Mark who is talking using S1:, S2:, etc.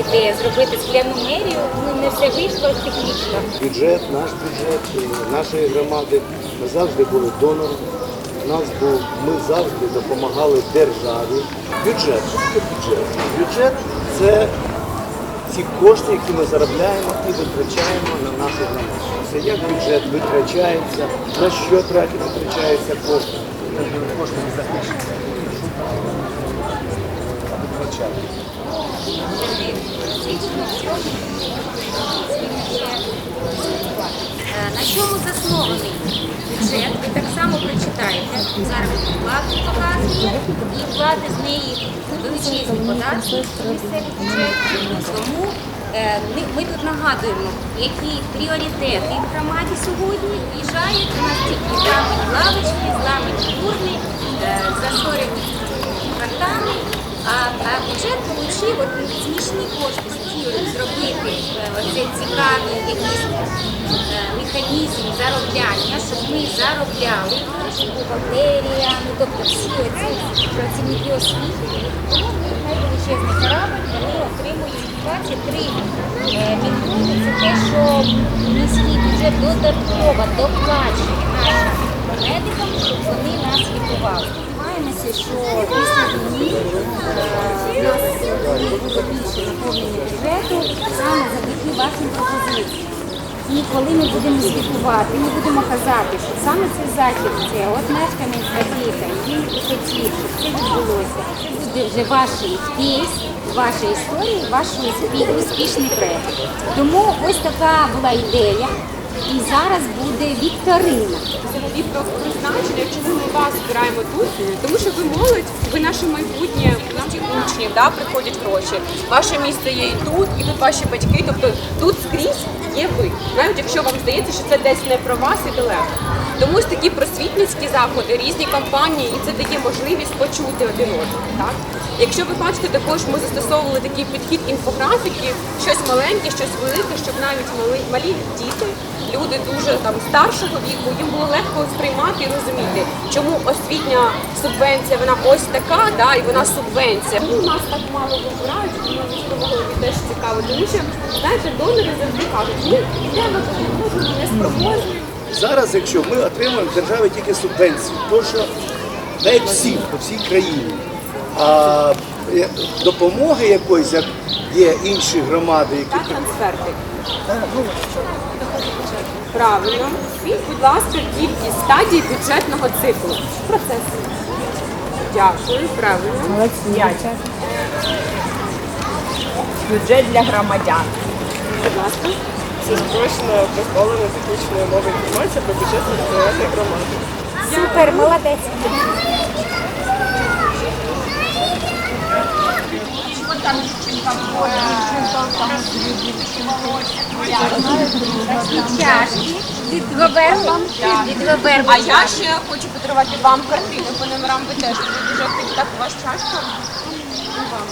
S1: ідея зробити скляну мерію, ну не все вийшло технічно.
S2: бюджет, наш бюджет нашої громади. Ми завжди були донором. Нас був, ми завжди допомагали державі. Бюджет, бюджет? Бюджет це ті кошти, які ми заробляємо і витрачаємо на нашу громаду. Це як бюджет витрачається, на що тратять, витрачаються кошти. Кошти захищені. Витрачають.
S1: Е, На чому заснований бюджет? Ви так само прочитаєте. Зараз плату показує, і плати з неї величезні податки в місцевий бюджет. Тому е, ми, тут нагадуємо, які пріоритети в громаді сьогодні в'їжджають у нас тільки зламані лавочки, зламані урни, е, засорені фонтани. А, а бюджет отримав от смішні кошти зробити е, оцей цікавий якийсь е, механізм заробляння, щоб ми заробляли бухгалтерія, ну тобто всі оці працівники освіти, тому нехай величезний корабль, вони отримують 23 е, мільйони. Це те, що міський бюджет додатково доплачує нашим медикам, щоб вони нас лікували. Сподіваємося, що після війни е, у нас буде більше наповнення бюджету саме завдяки вашим пропозиціям. І коли ми будемо звітувати, ми будемо казати, що саме цей захід, це от мешканець Базіка, і він хотів, щоб це відбулося. Це буде вже ваш кейс, ваша історія, ваш успішний проєкт. Тому ось така була ідея. І зараз буде вікторина.
S3: взагалі про призначення, чому ми вас збираємо тут, тому що ви молодь, ви наше майбутнє, наші учні, да, приходять гроші. Ваше місце є і тут, і тут ваші батьки. Тобто тут скрізь є ви. Навіть якщо вам здається, що це десь не про вас і далеко. Тому ось такі просвітницькі заходи, різні кампанії, і це дає можливість почути один одного. Так? Якщо ви бачите, також ми застосовували такий підхід інфографіки, щось маленьке, щось велике, щоб навіть мали, малі діти, люди дуже там старшого віку, їм було легко сприймати і розуміти, чому освітня субвенція вона ось така, да, і вона субвенція. Чому нас так мало вибирають, і ми міського теж цікаво, тому що знаєте, донори завжди кажуть, ми йдемо, можемо не спроможні.
S2: Зараз, якщо ми отримуємо в державі тільки субвенції, то що дають всім по всій країні. А допомоги якоїсь, як є інші громади, які
S3: та трансферти. Правильно. Скажіть, будь ласка, кількість стадій бюджетного циклу. Процес. Дякую, правильно.
S4: П'ять. Бюджет для громадян.
S3: Будь ласка.
S5: Це спрощена позбавлена технічної мови інформація про бюджет територіальної громади.
S1: Супер, молодець.
S3: А я ще хочу подарувати вам картину по номерам. Ви теж дуже активні. Так, у вас чашка. Вам.